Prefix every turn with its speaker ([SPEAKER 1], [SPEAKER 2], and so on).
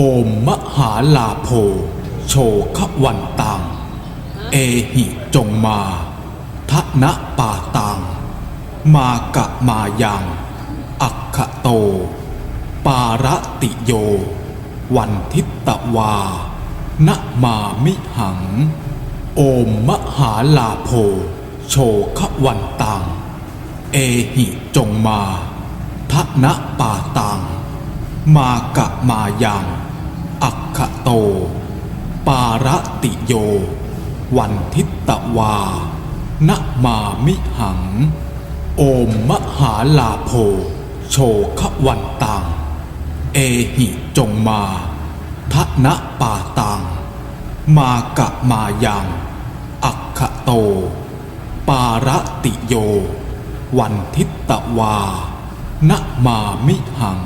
[SPEAKER 1] อมมหาลาโภโชขวันตัง เอหิจงมาทะนะปาตัง มากะมายัง อักขโต ปารติโย วันทิตตวานะมามิหัง โอมมหาลาโภโชขวันตัง เอหิจงมาทะนะปาตัง มากะมายัง อักขโต ปารติโย วันทิตตวานะมามิหัง โอมมหาลาโภโชขวันตัง เอหิจงมาทะนะปาตัง มากะมายัง อักขโต ปารติโย วันทิตตวานะมามิหัง